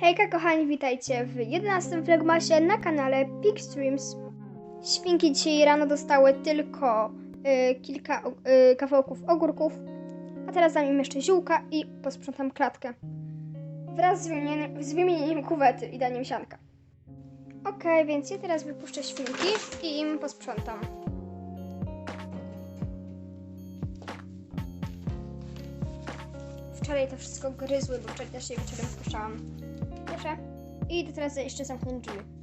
Hejka kochani, witajcie w 11 vlogmasie na kanale Pig Streams. Świnki dzisiaj rano dostały tylko y, kilka y, kawałków ogórków, a teraz dam im jeszcze ziółka i posprzątam klatkę. Wraz z wymienieniem, z wymienieniem kuwety i daniem sianka. Okej, więc ja teraz wypuszczę świnki i im posprzątam. Wczoraj to wszystko gryzły, bo wczoraj też je wieczorem wpuszczałam. Proszę. I teraz jeszcze zamknąć drzwi.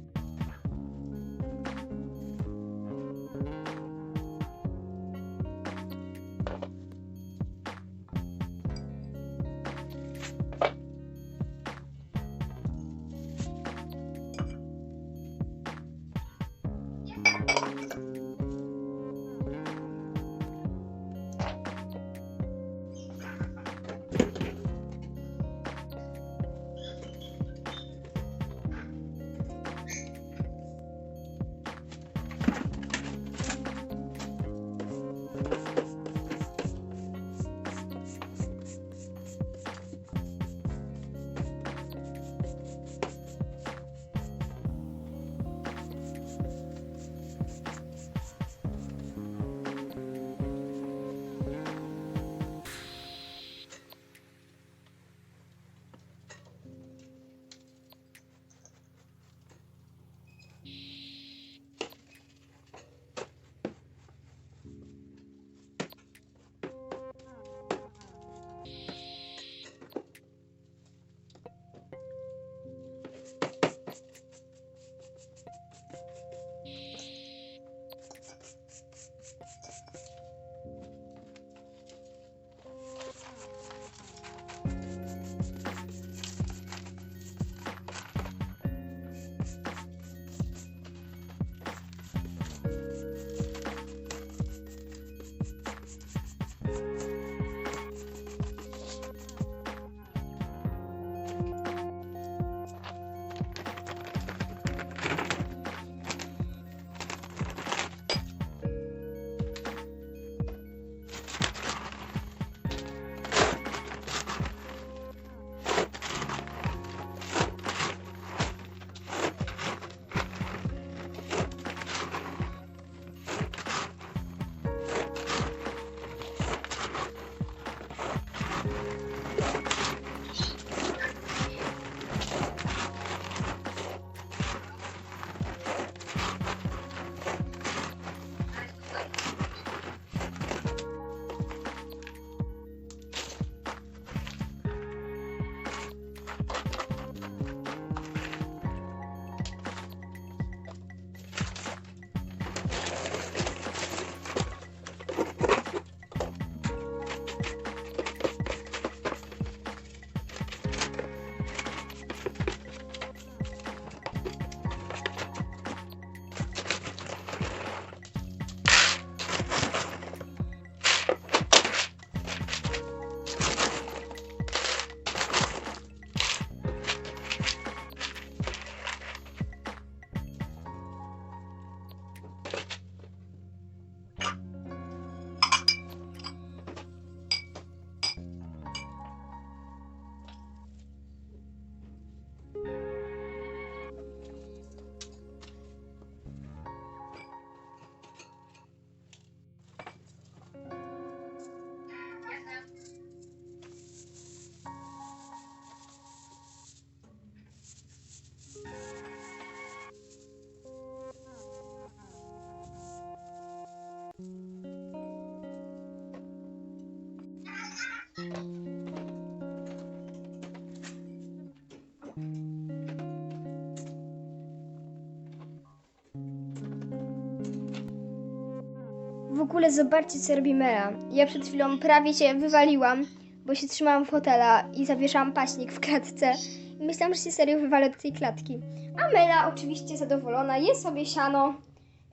W ogóle zobaczcie, co robi Mela. Ja przed chwilą prawie się wywaliłam, bo się trzymałam fotela i zawieszałam paśnik w klatce. I myślałam, że się serio wywalę do tej klatki. A Mela oczywiście zadowolona, je sobie siano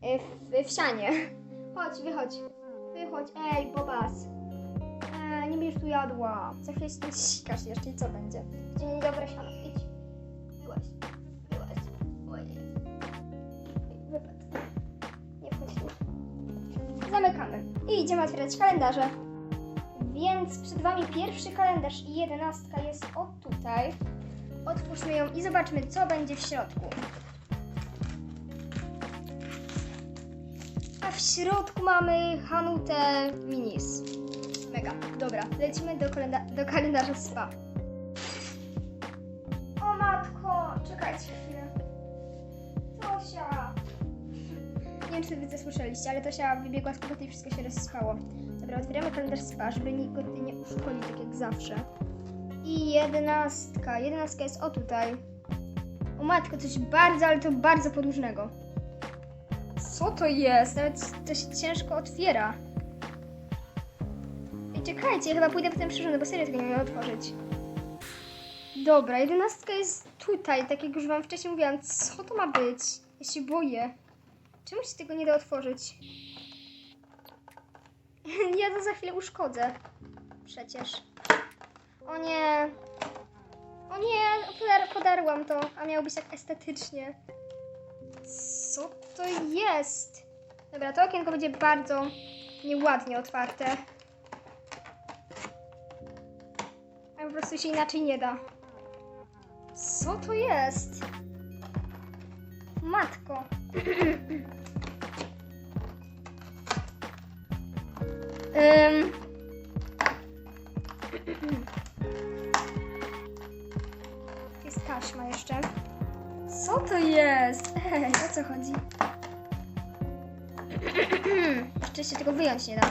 e, w, w sianie. Chodź, wychodź. Wychodź, ej, Bobas. E, nie będziesz tu jadła. Za chwilę się sikasz jeszcze i co będzie? Będzie niedobre siano. Idź. Byłaś. Zamykamy i idziemy otwierać kalendarze. Więc przed Wami pierwszy kalendarz i jedenastka jest o tutaj. Otwórzmy ją i zobaczmy, co będzie w środku. A w środku mamy Hanutę Minis. Mega. Dobra, lecimy do, kalenda- do kalendarza spa. O matko! Czekajcie chwilę. Nie wiem, czy wy to słyszeliście, ale Tosia wybiegła z kuchni i wszystko się rozspało. Dobra, otwieramy kalendarz spa, żeby nikt nie uszkodzić, tak jak zawsze. I jedenastka. Jedenastka jest o tutaj. O matko, coś bardzo, ale to bardzo podłużnego. Co to jest? Nawet to się ciężko otwiera. I czekajcie, ja chyba pójdę po ten przyrząd, bo serio tego nie umiem otworzyć. Dobra, jedenastka jest tutaj, tak jak już wam wcześniej mówiłam. Co to ma być? Ja się boję. Czemu się tego nie da otworzyć? ja to za chwilę uszkodzę. Przecież. O nie. O nie, podar podarłam to, a miało być tak estetycznie. Co to jest? Dobra, to okienko będzie bardzo nieładnie otwarte. A po prostu się inaczej nie da. Co to jest? Matko. Ym. Jest taśma jeszcze. Co to jest? Ej, o co chodzi? Jeszcze się tego wyjąć nie da.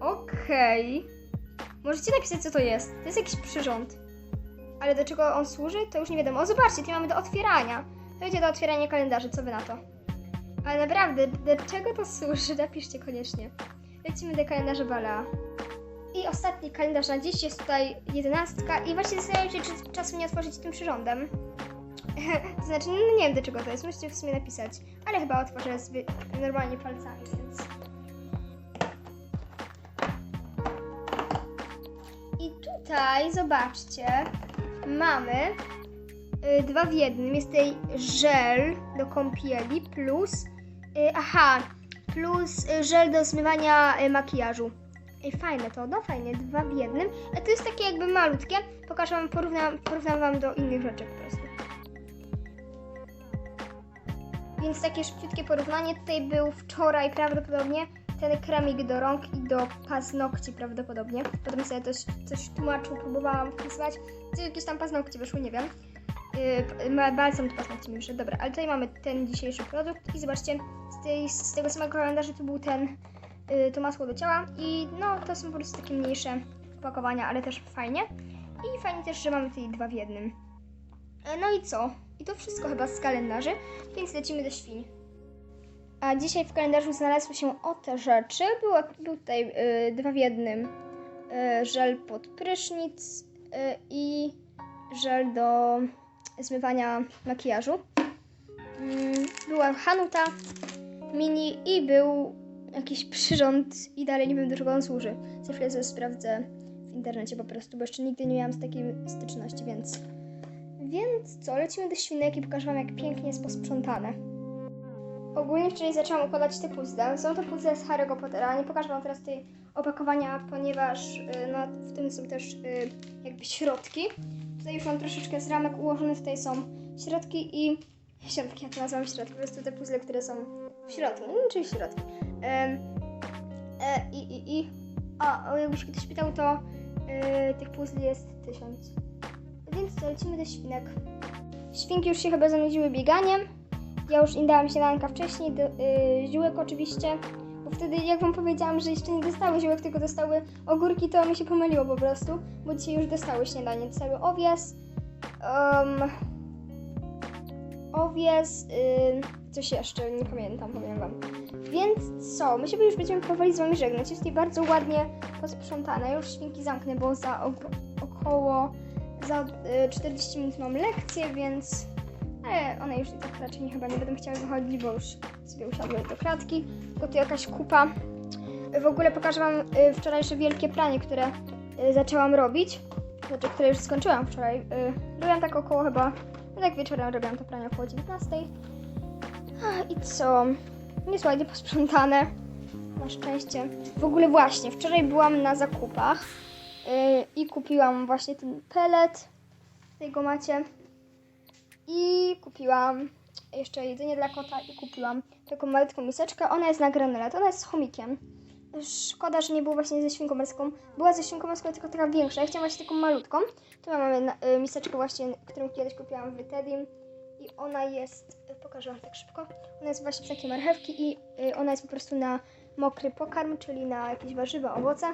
Okej. Możecie napisać, co to jest. To jest jakiś przyrząd. Ale do czego on służy, to już nie wiadomo. O, zobaczcie, tu mamy do otwierania. To będzie do otwierania kalendarzy, co wy na to? Ale naprawdę, do czego to służy? Napiszcie koniecznie. Lecimy do kalendarza Bala. I ostatni kalendarz na dziś jest tutaj jedenastka i właśnie zastanawiam się, czy czasem nie otworzyć tym przyrządem. to znaczy, no nie wiem do czego to jest, możecie w sumie napisać. Ale chyba otworzę normalnie palcami, więc... I tutaj, zobaczcie, mamy y, dwa w jednym. Jest tutaj żel do kąpieli plus, y, aha, plus żel do zmywania y, makijażu. Fajne to, no fajnie, dwa w jednym. A to jest takie jakby malutkie. Pokażę wam, porównam, porównam wam do innych rzeczy po prostu. Więc takie szybciutkie porównanie. Tutaj był wczoraj prawdopodobnie ten kremik do rąk i do paznokci prawdopodobnie. Potem sobie coś, coś tłumaczył, próbowałam wpisywać. Co jakieś tam paznokcie wyszły, nie wiem. Yy, balsam do paznokci mi wyszedł. Dobra, ale tutaj mamy ten dzisiejszy produkt i zobaczcie, z, tej, z tego samego kalendarza tu był ten y, to masło do ciała i no to są po prostu takie mniejsze opakowania, ale też fajnie. I fajnie też, że mamy tutaj dwa w jednym. E, No i co? I to wszystko chyba z kalendarzy, więc lecimy do świń. A dzisiaj w kalendarzu znalazły się ote rzeczy. Było, był tutaj y, dwa w jednym y, żel pod prysznic y, i żel do zmywania makijażu. Mm, Była Hanuta mini i był jakiś przyrząd i dalej nie wiem do czego on służy. Za chwilę sobie sprawdzę w internecie po prostu, bo jeszcze nigdy nie miałam z takiej styczności, więc... Więc co, lecimy do świnek i pokażę wam jak pięknie jest posprzątane. Ogólnie wczoraj zaczęłam układać te puzzle. Są to puzzle z Harry'ego Pottera. Nie pokażę wam teraz tej opakowania, ponieważ y, no, w tym są też y, jakby środki. Tutaj już mam troszeczkę z ramek ułożone, tutaj są środki i... Środki, ja to nazywam środki, po prostu te puzzle, które są w środku, no, czyli środki. E, I, i, i. A, jakby się ktoś pytał, to e, tych puzli jest tysiąc. Więc co, lecimy do świnek. Świnki już się chyba zanudziły bieganiem. Ja już im dałam śniadanka wcześniej, do, y, ziółek oczywiście. Bo wtedy, jak wam powiedziałam, że jeszcze nie dostały ziółek, tylko dostały ogórki, to mi się pomyliło po prostu. Bo dzisiaj już dostały śniadanie. Dostały owies, um, owies, y, coś jeszcze, nie pamiętam, powiem wam. Więc co, my się już będziemy powoli z wami żegnać. Jest tutaj bardzo ładnie posprzątane. Już świnki zamknę, bo za ok- około za y, 40 minut mam lekcję, więc ale one już i tak raczej nie, chyba nie będą chciały wychodzić, bo już sobie usiadły do klatki. Tylko tu jakaś kupa. W ogóle pokażę wam y, wczorajsze wielkie pranie, które y, zaczęłam robić. Znaczy, które już skończyłam wczoraj. Robiłam tak około chyba, no tak wieczorem robiłam to pranie około 19. A, I co? Jest ładnie posprzątane. Na szczęście. W ogóle właśnie, wczoraj byłam na zakupach I kupiłam właśnie ten pelet. Tutaj go macie. I kupiłam jeszcze jedzenie dla kota i kupiłam taką malutką miseczkę. Ona jest na granulat, ona jest z chomikiem. Szkoda, że nie było właśnie ze świnką morską. Była ze świnką morską, tylko taka większa. Ja chciałam właśnie taką malutką. Tu mamy y, miseczkę właśnie, którą kiedyś kupiłam w Tedim. I ona jest, y, pokażę wam tak szybko. Ona jest właśnie z takiej marchewki i y, ona jest po prostu na mokry pokarm, czyli na jakieś warzywa, owoce.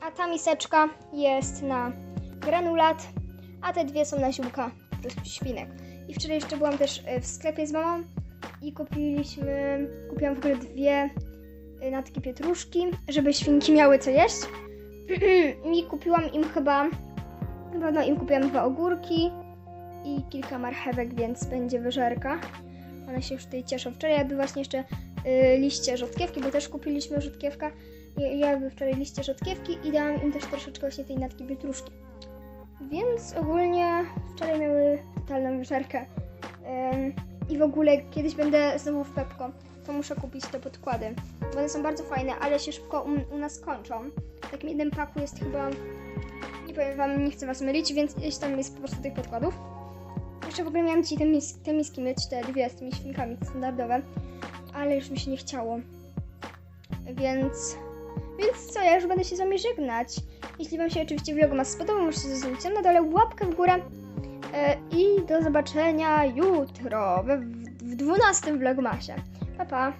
A ta miseczka jest na granulat, a te dwie są na ziółka świnek. I wczoraj jeszcze byłam też y, w sklepie z mamą i kupiliśmy, kupiłam w ogóle dwie y, natki pietruszki, żeby świnki miały co jeść. I kupiłam im chyba, na pewno im kupiłam dwa ogórki i kilka marchewek, więc będzie wyżerka. One się już tutaj cieszą. Wczoraj jadły właśnie jeszcze y, liście rzodkiewki, bo też kupiliśmy rzodkiewka. I jadły wczoraj liście rzodkiewki i dałam im też troszeczkę właśnie tej natki pietruszki. Więc ogólnie wczoraj miały totalną wyżerkę. I w ogóle kiedyś będę znowu w Pepko, to muszę kupić te podkłady. Bo one są bardzo fajne, ale się szybko u, u nas kończą. W takim jednym paku jest chyba, nie powiem wam, nie chcę was mylić, więc ileś tam jest po prostu tych podkładów. Jeszcze w ogóle miałam dzisiaj te, mis te miski myć, te dwie z tymi świnkami standardowe, ale już mi się nie chciało. Więc, więc co, ja już będę się z wami żegnać. Jeśli wam się oczywiście vlogmas spodobał, możecie zostawić na dole łapkę w górę. E, I do zobaczenia jutro we, w 12 vlogmasie. Pa, pa!